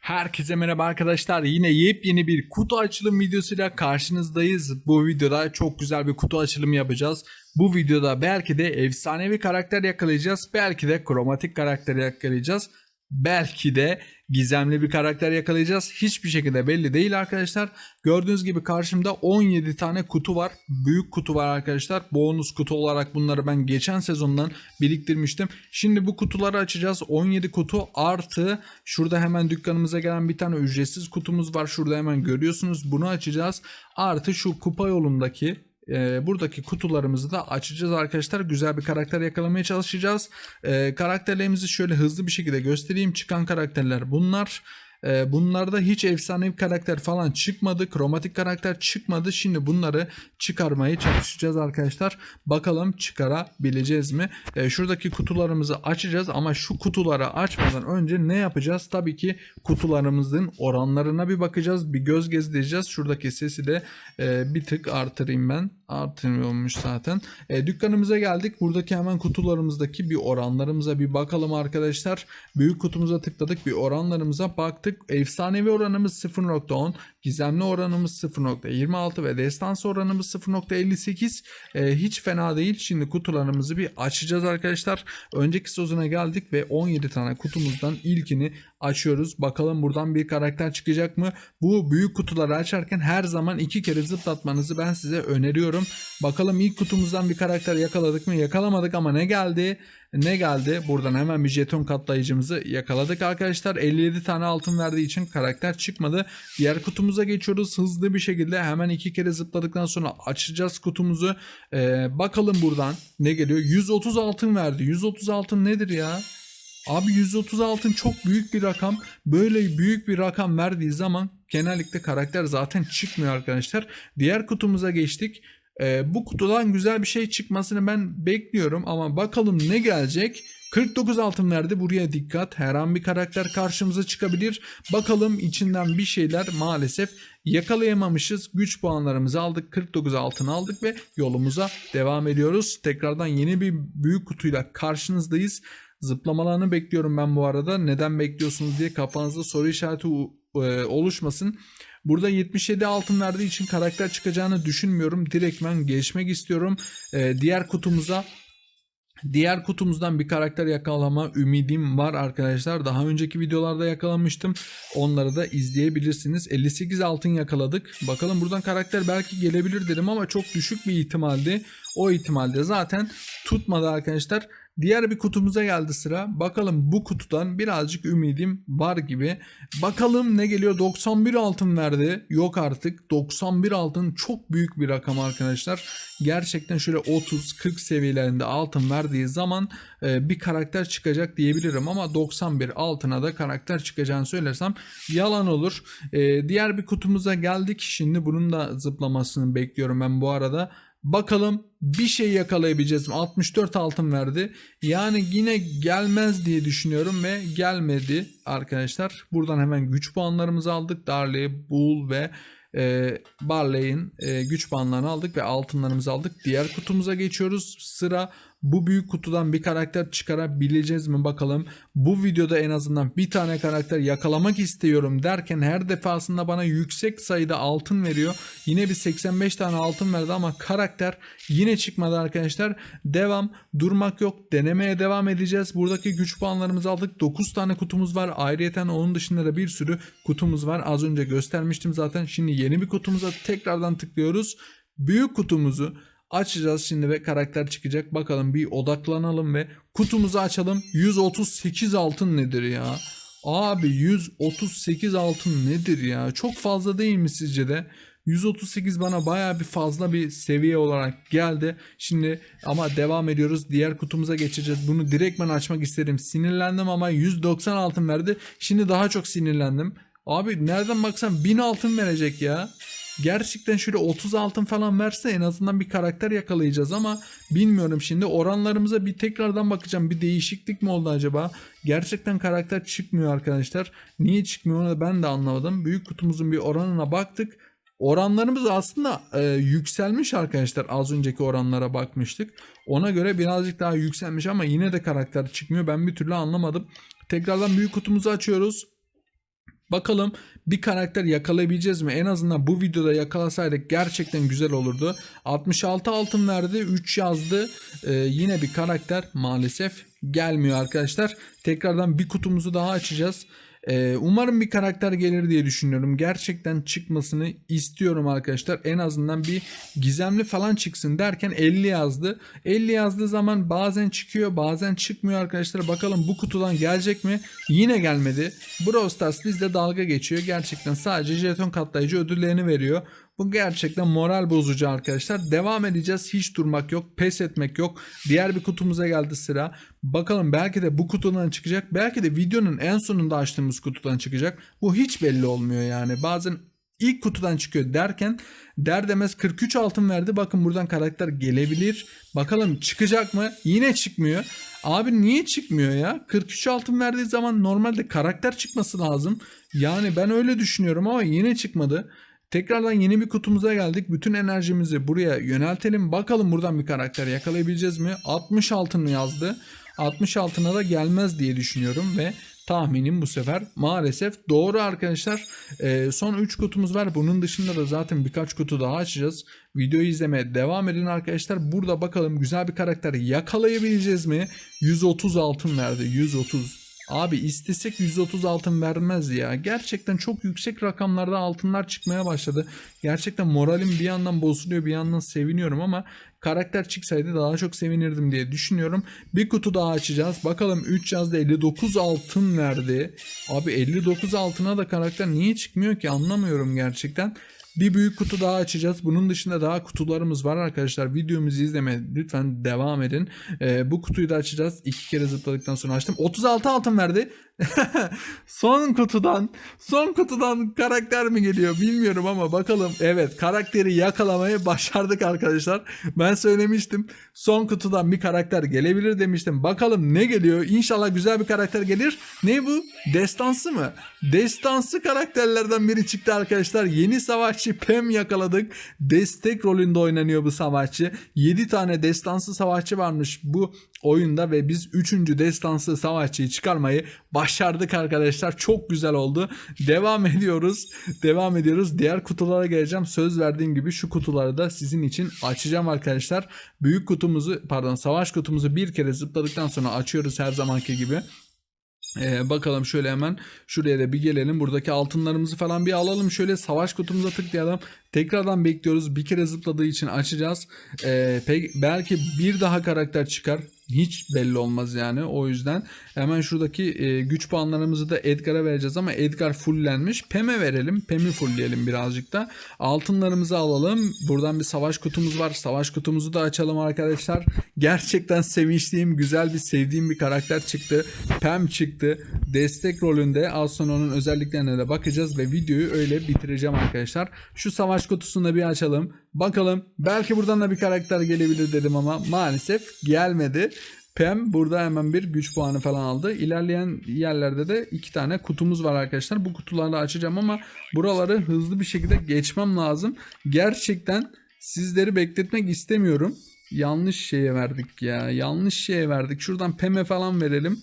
Herkese merhaba arkadaşlar. Yine yepyeni bir kutu açılım videosuyla karşınızdayız. Bu videoda çok güzel bir kutu açılımı yapacağız. Bu videoda belki de efsanevi karakter yakalayacağız. Belki de kromatik karakter yakalayacağız. Belki de gizemli bir karakter yakalayacağız. Hiçbir şekilde belli değil arkadaşlar. Gördüğünüz gibi karşımda 17 tane kutu var. Büyük kutu var arkadaşlar. Bonus kutu olarak bunları ben geçen sezondan biriktirmiştim. Şimdi bu kutuları açacağız. 17 kutu artı şurada hemen dükkanımıza gelen bir tane ücretsiz kutumuz var. Şurada hemen görüyorsunuz. Bunu açacağız. Artı şu kupa yolundaki e, buradaki kutularımızı da açacağız arkadaşlar. Güzel bir karakter yakalamaya çalışacağız. E, karakterlerimizi şöyle hızlı bir şekilde göstereyim. Çıkan karakterler bunlar. E, bunlarda hiç efsanevi karakter falan çıkmadı. Kromatik karakter çıkmadı. Şimdi bunları çıkarmaya çalışacağız arkadaşlar. Bakalım çıkarabileceğiz mi? E, şuradaki kutularımızı açacağız ama şu kutuları açmadan önce ne yapacağız? Tabii ki kutularımızın oranlarına bir bakacağız. Bir göz gezdireceğiz. Şuradaki sesi de e, bir tık artırayım ben. Artırmıyormuş zaten. E, dükkanımıza geldik. Buradaki hemen kutularımızdaki bir oranlarımıza bir bakalım arkadaşlar. Büyük kutumuza tıkladık. Bir oranlarımıza baktık. Efsanevi oranımız 0.10. Gizemli oranımız 0.26 ve destansı oranımız 0.58. E, hiç fena değil. Şimdi kutularımızı bir açacağız arkadaşlar. Önceki sezona geldik ve 17 tane kutumuzdan ilkini açıyoruz. Bakalım buradan bir karakter çıkacak mı? Bu büyük kutuları açarken her zaman iki kere zıplatmanızı ben size öneriyorum. Bakalım ilk kutumuzdan bir karakter yakaladık mı? Yakalamadık ama ne geldi? Ne geldi? Buradan hemen bir jeton katlayıcımızı yakaladık arkadaşlar. 57 tane altın verdiği için karakter çıkmadı. Diğer kutumuza geçiyoruz. Hızlı bir şekilde hemen iki kere zıpladıktan sonra açacağız kutumuzu. Ee, bakalım buradan ne geliyor? 130 altın verdi. 130 altın nedir ya? Abi 130 altın çok büyük bir rakam. Böyle büyük bir rakam verdiği zaman genellikle karakter zaten çıkmıyor arkadaşlar. Diğer kutumuza geçtik. Ee, bu kutudan güzel bir şey çıkmasını ben bekliyorum ama bakalım ne gelecek. 49 altın verdi. Buraya dikkat. Her an bir karakter karşımıza çıkabilir. Bakalım içinden bir şeyler maalesef yakalayamamışız. Güç puanlarımızı aldık. 49 altın aldık ve yolumuza devam ediyoruz. Tekrardan yeni bir büyük kutuyla karşınızdayız. Zıplamalarını bekliyorum ben bu arada. Neden bekliyorsunuz diye kafanızda soru işareti e, oluşmasın. Burada 77 altın verdiği için karakter çıkacağını düşünmüyorum. Direktmen geçmek istiyorum. E, diğer kutumuza Diğer kutumuzdan bir karakter yakalama ümidim var arkadaşlar. Daha önceki videolarda yakalamıştım. Onları da izleyebilirsiniz. 58 altın yakaladık. Bakalım buradan karakter belki gelebilir dedim ama çok düşük bir ihtimaldi. O ihtimalde zaten tutmadı arkadaşlar. Diğer bir kutumuza geldi sıra. Bakalım bu kutudan birazcık ümidim var gibi. Bakalım ne geliyor? 91 altın verdi. Yok artık. 91 altın çok büyük bir rakam arkadaşlar. Gerçekten şöyle 30-40 seviyelerinde altın verdiği zaman e, bir karakter çıkacak diyebilirim. Ama 91 altına da karakter çıkacağını söylersem yalan olur. E, diğer bir kutumuza geldik. Şimdi bunun da zıplamasını bekliyorum ben bu arada. Bakalım bir şey yakalayabileceğiz mi? 64 altın verdi. Yani yine gelmez diye düşünüyorum ve gelmedi arkadaşlar. Buradan hemen güç puanlarımızı aldık. Darley, Bull ve e, Barley'in e, güç puanlarını aldık ve altınlarımızı aldık. Diğer kutumuza geçiyoruz. Sıra bu büyük kutudan bir karakter çıkarabileceğiz mi bakalım. Bu videoda en azından bir tane karakter yakalamak istiyorum derken her defasında bana yüksek sayıda altın veriyor. Yine bir 85 tane altın verdi ama karakter yine çıkmadı arkadaşlar. Devam durmak yok denemeye devam edeceğiz. Buradaki güç puanlarımızı aldık. 9 tane kutumuz var. Ayrıyeten onun dışında da bir sürü kutumuz var. Az önce göstermiştim zaten. Şimdi yeni bir kutumuza tekrardan tıklıyoruz. Büyük kutumuzu Açacağız şimdi ve karakter çıkacak. Bakalım bir odaklanalım ve kutumuzu açalım. 138 altın nedir ya? Abi 138 altın nedir ya? Çok fazla değil mi sizce de? 138 bana baya bir fazla bir seviye olarak geldi. Şimdi ama devam ediyoruz. Diğer kutumuza geçeceğiz. Bunu direktmen açmak isterim. Sinirlendim ama 190 altın verdi. Şimdi daha çok sinirlendim. Abi nereden baksan 1000 altın verecek ya gerçekten şöyle 30 altın falan verse en azından bir karakter yakalayacağız ama bilmiyorum şimdi oranlarımıza bir tekrardan bakacağım bir değişiklik mi oldu acaba gerçekten karakter çıkmıyor arkadaşlar niye çıkmıyor onu ben de anlamadım büyük kutumuzun bir oranına baktık oranlarımız aslında e, yükselmiş arkadaşlar. Az önceki oranlara bakmıştık. Ona göre birazcık daha yükselmiş ama yine de karakter çıkmıyor. Ben bir türlü anlamadım. Tekrardan büyük kutumuzu açıyoruz. Bakalım bir karakter yakalayabileceğiz mi? En azından bu videoda yakalasaydık gerçekten güzel olurdu. 66 altın verdi. 3 yazdı. Ee, yine bir karakter maalesef gelmiyor arkadaşlar. Tekrardan bir kutumuzu daha açacağız. Ee, umarım bir karakter gelir diye düşünüyorum. Gerçekten çıkmasını istiyorum arkadaşlar. En azından bir gizemli falan çıksın derken 50 yazdı. 50 yazdığı zaman bazen çıkıyor bazen çıkmıyor arkadaşlar. Bakalım bu kutudan gelecek mi? Yine gelmedi. Brawl Stars bizde dalga geçiyor. Gerçekten sadece jeton katlayıcı ödüllerini veriyor. Bu gerçekten moral bozucu arkadaşlar. Devam edeceğiz. Hiç durmak yok. Pes etmek yok. Diğer bir kutumuza geldi sıra. Bakalım belki de bu kutudan çıkacak. Belki de videonun en sonunda açtığımız kutudan çıkacak. Bu hiç belli olmuyor yani. Bazen ilk kutudan çıkıyor derken der demez 43 altın verdi. Bakın buradan karakter gelebilir. Bakalım çıkacak mı? Yine çıkmıyor. Abi niye çıkmıyor ya? 43 altın verdiği zaman normalde karakter çıkması lazım. Yani ben öyle düşünüyorum ama yine çıkmadı. Tekrardan yeni bir kutumuza geldik. Bütün enerjimizi buraya yöneltelim. Bakalım buradan bir karakter yakalayabileceğiz mi? 60 altın yazdı. 60 altına da gelmez diye düşünüyorum ve tahminim bu sefer maalesef doğru arkadaşlar. Ee, son 3 kutumuz var. Bunun dışında da zaten birkaç kutu daha açacağız. Videoyu izlemeye devam edin arkadaşlar. Burada bakalım güzel bir karakter yakalayabileceğiz mi? 130 altın verdi. 130. Abi istesek 130 altın vermez ya. Gerçekten çok yüksek rakamlarda altınlar çıkmaya başladı. Gerçekten moralim bir yandan bozuluyor bir yandan seviniyorum ama karakter çıksaydı daha çok sevinirdim diye düşünüyorum. Bir kutu daha açacağız. Bakalım 3 yazdı 59 altın verdi. Abi 59 altına da karakter niye çıkmıyor ki anlamıyorum gerçekten. Bir büyük kutu daha açacağız. Bunun dışında daha kutularımız var arkadaşlar. Videomuzu izlemeye lütfen devam edin. Ee, bu kutuyu da açacağız. İki kere zıpladıktan sonra açtım. 36 altın verdi. son kutudan son kutudan karakter mi geliyor bilmiyorum ama bakalım. Evet karakteri yakalamayı başardık arkadaşlar. Ben söylemiştim. Son kutudan bir karakter gelebilir demiştim. Bakalım ne geliyor? İnşallah güzel bir karakter gelir. Ne bu? Destansı mı? Destansı karakterlerden biri çıktı arkadaşlar. Yeni savaşçı Pem yakaladık. Destek rolünde oynanıyor bu savaşçı. 7 tane destansı savaşçı varmış bu oyunda ve biz 3. destansı savaşçıyı çıkarmayı başardık arkadaşlar. Çok güzel oldu. Devam ediyoruz. Devam ediyoruz. Diğer kutulara geleceğim. Söz verdiğim gibi şu kutuları da sizin için açacağım arkadaşlar. Büyük kutumuzu pardon savaş kutumuzu bir kere zıpladıktan sonra açıyoruz her zamanki gibi. Ee, bakalım şöyle hemen şuraya da bir gelelim. Buradaki altınlarımızı falan bir alalım. Şöyle savaş kutumuza tıklayalım. Tekrardan bekliyoruz. Bir kere zıpladığı için açacağız. Ee, pek, belki bir daha karakter çıkar. Hiç belli olmaz yani. O yüzden hemen şuradaki e, güç puanlarımızı da Edgar'a vereceğiz ama Edgar fulllenmiş. Pem'e verelim. Pem'i fullleyelim birazcık da. Altınlarımızı alalım. Buradan bir savaş kutumuz var. Savaş kutumuzu da açalım arkadaşlar. Gerçekten sevinçliyim. Güzel bir sevdiğim bir karakter çıktı. Pem çıktı. Destek rolünde. Az sonra onun özelliklerine de bakacağız ve videoyu öyle bitireceğim arkadaşlar. Şu savaş kutusunu da bir açalım. Bakalım. Belki buradan da bir karakter gelebilir dedim ama maalesef gelmedi. Pem burada hemen bir güç puanı falan aldı. İlerleyen yerlerde de iki tane kutumuz var arkadaşlar. Bu kutuları açacağım ama buraları hızlı bir şekilde geçmem lazım. Gerçekten sizleri bekletmek istemiyorum. Yanlış şeye verdik ya. Yanlış şeye verdik. Şuradan Pem'e falan verelim.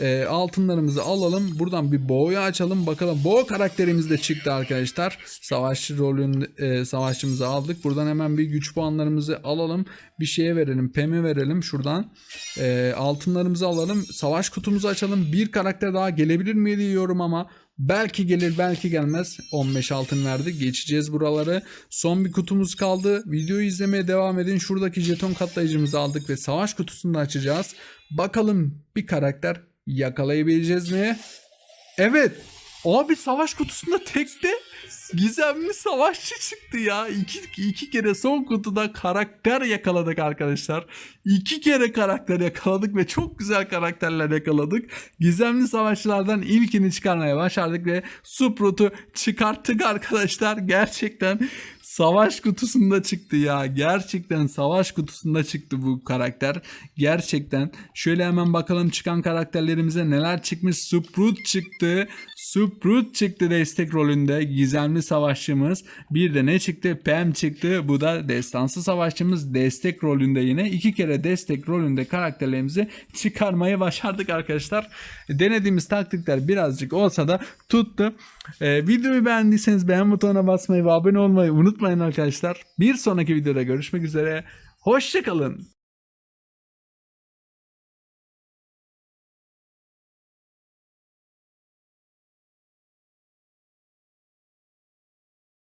E, altınlarımızı alalım. Buradan bir Bo'yu açalım. Bakalım Bo karakterimiz de çıktı arkadaşlar. Savaşçı rolünde e, savaşçımızı aldık. Buradan hemen bir güç puanlarımızı alalım. Bir şeye verelim. Pem'e verelim şuradan. E, altınlarımızı alalım. Savaş kutumuzu açalım. Bir karakter daha gelebilir mi diyorum ama Belki gelir belki gelmez. 15 altın verdi. Geçeceğiz buraları. Son bir kutumuz kaldı. Videoyu izlemeye devam edin. Şuradaki jeton katlayıcımızı aldık ve savaş kutusunu açacağız. Bakalım bir karakter yakalayabileceğiz mi? Evet. Abi savaş kutusunda tekte gizemli savaşçı çıktı ya. İki, iki kere son kutuda karakter yakaladık arkadaşlar. İki kere karakter yakaladık ve çok güzel karakterler yakaladık. Gizemli savaşçılardan ilkini çıkarmaya başardık ve Suprut'u çıkarttık arkadaşlar. Gerçekten savaş kutusunda çıktı ya. Gerçekten savaş kutusunda çıktı bu karakter. Gerçekten. Şöyle hemen bakalım çıkan karakterlerimize neler çıkmış. Sprout çıktı. Sprout çıktı destek rolünde. Gizemli savaşçımız. Bir de ne çıktı? Pam çıktı. Bu da destansı savaşçımız destek rolünde yine. iki kere destek rolünde karakterlerimizi çıkarmayı başardık arkadaşlar. Denediğimiz taktikler birazcık olsa da tuttu. Ee, videoyu beğendiyseniz beğen butonuna basmayı ve abone olmayı unutmayın arkadaşlar. Bir sonraki videoda görüşmek üzere. Hoşçakalın.